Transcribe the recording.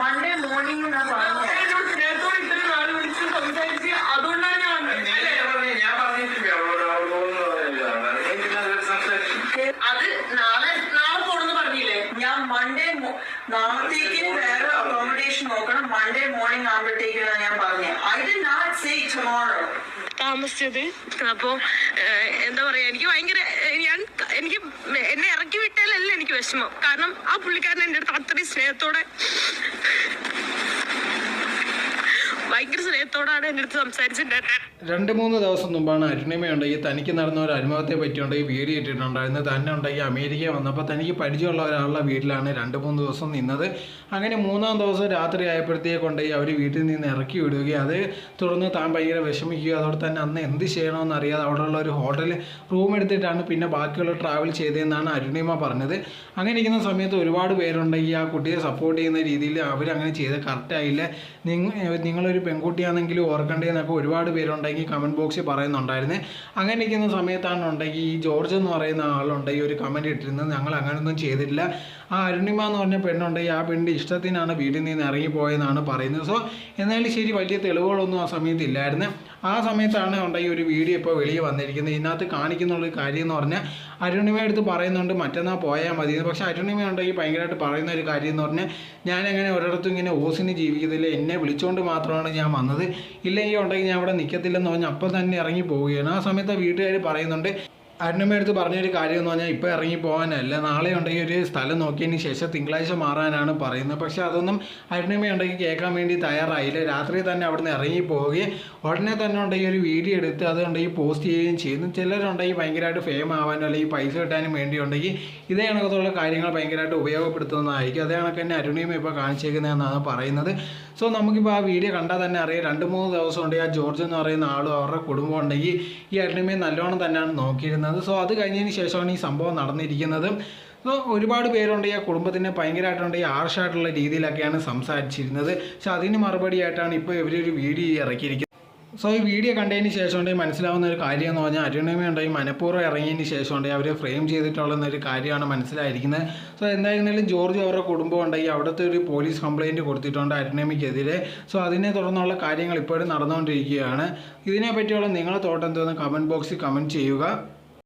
Monday morning ഞാൻ പറഞ്ഞേ? ഞാൻ അത് പറഞ്ഞില്ലേ ഞാൻ വേറെ അക്കോമഡേഷൻ നോക്കണം മോർണിംഗ് ഞാൻ ഐ സേ താമസിച്ചത് അപ്പോ എന്താ പറയാ എനിക്ക് ഭയങ്കര ഞാൻ എനിക്ക് എന്നെ ഇറക്കി വിട്ടാലല്ല എനിക്ക് വിഷമം. കാരണം ആ പുള്ളിക്കാരൻ എന്റെ അടുത്ത് അത്രയും സ്നേഹത്തോടെ ഭയങ്കര സ്നേഹത്തോടാണ് എന്റെ അടുത്ത് സംസാരിച്ചിട്ടുണ്ടായിരുന്നത് രണ്ട് മൂന്ന് ദിവസം മുമ്പാണ് അരുണിമയുണ്ടെങ്കിൽ തനിക്ക് നടന്ന ഒരു അനുഭവത്തെ പറ്റിയുണ്ടെങ്കിൽ വീഡിയോ ഇട്ടിട്ടുണ്ടായിരുന്നു തന്നെ ഉണ്ടെങ്കിൽ അമേരിക്ക വന്നപ്പോൾ തനിക്ക് പരിചയമുള്ള ഒരാളുടെ വീട്ടിലാണ് രണ്ട് മൂന്ന് ദിവസം നിന്നത്. അങ്ങനെ മൂന്നാം ദിവസം രാത്രി ആയപ്പോഴത്തേക്കുണ്ടെങ്കിൽ അവർ വീട്ടിൽ നിന്ന് ഇറക്കി വിടുകയും അത് തുടർന്ന് താൻ ഭയങ്കര വിഷമിക്കുക അതോടെ തന്നെ അന്ന് എന്ത് ചെയ്യണമെന്ന് അറിയാതെ അവിടെയുള്ള ഒരു ഹോട്ടലിൽ റൂം എടുത്തിട്ടാണ് പിന്നെ ബാക്കിയുള്ള ട്രാവൽ ചെയ്തതെന്നാണ് അരുണിമ പറഞ്ഞത്. അങ്ങനെ ഇരിക്കുന്ന സമയത്ത് ഒരുപാട് പേരുണ്ടെങ്കിൽ ആ കുട്ടിയെ സപ്പോർട്ട് ചെയ്യുന്ന രീതിയിൽ അവരങ്ങനെ ചെയ്ത് കറക്റ്റായില്ല നിങ്ങൾ നിങ്ങളൊരു പെൺകുട്ടിയാണെങ്കിലും ഓർക്കേണ്ടതെന്നൊക്കെ ഒരുപാട് പേരുണ്ടെങ്കിൽ കമന്റ് ബോക്സിൽ പറയുന്നുണ്ടായിരുന്നു. അങ്ങനെ ഇരിക്കുന്ന സമയത്താണ് ഉണ്ടെങ്കിൽ ഈ ജോർജ് എന്ന് പറയുന്ന ആളുണ്ടെങ്കിൽ ഒരു കമന്റ് ഇട്ടിരുന്നത്. ഞങ്ങൾ അങ്ങനെയൊന്നും ചെയ്തിട്ടില്ല. ആ അരുണിമ എന്ന് പറഞ്ഞ പെണ്ണുണ്ടെങ്കിൽ ആ പെണ്ണിന്റെ ഇഷ്ടത്തിനാണ് വീട്ടിൽ നിന്ന് ഇറങ്ങിപ്പോയെന്നാണ് പറയുന്നത്. സോ എന്നാലും ശരി വലിയ തെളിവുകളൊന്നും ആ സമയത്ത് ഇല്ലായിരുന്നു. ആ സമയത്താണ് ഉണ്ടെങ്കിൽ ഒരു വീഡിയോ ഇപ്പോൾ വെളിയിൽ വന്നിരിക്കുന്നത്. ഇതിനകത്ത് കാണിക്കുന്നുള്ളൊരു കാര്യം എന്ന് പറഞ്ഞാൽ അരുണിമ എടുത്ത് പറയുന്നുണ്ട് മറ്റന്നാൾ പോയാൽ മതി. പക്ഷെ അരുണിമ ഉണ്ടെങ്കിൽ ഭയങ്കരമായിട്ട് പറയുന്ന ഒരു കാര്യം എന്ന് പറഞ്ഞാൽ ഞാനങ്ങനെ ഒരിടത്തും ഇങ്ങനെ ഓസിന് ജീവിക്കത്തില്ല. എന്നെ വിളിച്ചുകൊണ്ട് മാത്രമാണ് ഞാൻ വന്നത് ഇല്ലെങ്കിൽ ഉണ്ടെങ്കിൽ ഞാൻ അവിടെ നിൽക്കത്തില്ലെന്ന് പറഞ്ഞ് അപ്പം തന്നെ ഇറങ്ങി പോവുകയാണ്. ആ സമയത്ത് വീട്ടുകാർ പറയുന്നുണ്ട് അരുണിമ എടുത്ത് പറഞ്ഞൊരു കാര്യം എന്ന് പറഞ്ഞാൽ ഇപ്പോൾ ഇറങ്ങി പോകാനല്ല. നാളെ ഉണ്ടെങ്കിൽ ഒരു സ്ഥലം നോക്കിയതിന് ശേഷം തിങ്കളാഴ്ച മാറാനാണ് പറയുന്നത്. പക്ഷേ അതൊന്നും അരുണമ്മ ഉണ്ടെങ്കിൽ കേൾക്കാൻ വേണ്ടി തയ്യാറായില്ല. രാത്രി തന്നെ അവിടുന്ന് ഇറങ്ങി പോവുകയും ഉടനെ തന്നെ ഉണ്ടെങ്കിൽ ഒരു വീഡിയോ എടുത്ത് അത് ഉണ്ടെങ്കിൽ പോസ്റ്റ് ചെയ്യുകയും ചെയ്യുന്നു. ചിലരുണ്ടെങ്കിൽ ഭയങ്കരമായിട്ട് ഫെയിം ആവാനും അല്ലെങ്കിൽ പൈസ കിട്ടാനും വേണ്ടി ഉണ്ടെങ്കിൽ ഇതേ കണക്കത്തുള്ള കാര്യങ്ങൾ ഭയങ്കരമായിട്ട് ഉപയോഗപ്പെടുത്തുന്നതായിരിക്കും. അതേ കണക്ക് തന്നെ അരുണിയമ്മ ഇപ്പോൾ കാണിച്ചേക്കുന്നതെന്നാണ് പറയുന്നത്. സോ നമുക്കിപ്പോൾ ആ വീഡിയോ കണ്ടാൽ തന്നെ അറിയാം. രണ്ട് മൂന്ന് ദിവസം ഉണ്ടെങ്കിൽ ആ ജോർജ് എന്ന് പറയുന്ന ആളും അവരുടെ കുടുംബം ഉണ്ടെങ്കിൽ ഈ അരുണിമയെ നല്ലോണം തന്നെയാണ് നോക്കിയിരുന്നത്. സോ അത് കഴിഞ്ഞതിന് ശേഷമാണ് ഈ സംഭവം നടന്നിരിക്കുന്നത്. സോ ഒരുപാട് പേരുണ്ടെങ്കിൽ ആ കുടുംബത്തിനെ ഈ ആർഷായിട്ടുള്ള രീതിയിലൊക്കെയാണ് സംസാരിച്ചിരുന്നത്. പക്ഷെ അതിന് മറുപടിയായിട്ടാണ് ഇപ്പോൾ ഇവരൊരു വീഡിയോ ഇറക്കിയിരിക്കുന്നത്. സോ ഈ വീഡിയോ കണ്ടതിന് ശേഷം ഉണ്ടെങ്കിൽ മനസ്സിലാവുന്ന ഒരു കാര്യം എന്ന് പറഞ്ഞാൽ അരുണിമ ഉണ്ടെങ്കിൽ മനഃപൂർവം ഇറങ്ങിയതിന് ശേഷം ഉണ്ടെങ്കിൽ ഫ്രെയിം ചെയ്തിട്ടുള്ള ഒരു കാര്യമാണ് മനസ്സിലായിരിക്കുന്നത്. സോ എന്തായിരുന്നാലും ജോർജ് അവരുടെ കുടുംബം ഉണ്ടെങ്കിൽ അവിടുത്തെ ഒരു പോലീസ് കംപ്ലയിന്റ് കൊടുത്തിട്ടുണ്ട് അരുണിമയ്ക്കെതിരെ സോ അതിനെ തുടർന്നുള്ള കാര്യങ്ങൾ ഇപ്പോഴും നടന്നുകൊണ്ടിരിക്കുകയാണ്. ഇതിനെപ്പറ്റിയുള്ള നിങ്ങളെ തോട്ടം എന്തോന്ന് കമന്റ് ബോക്സിൽ കമന്റ് ചെയ്യുക.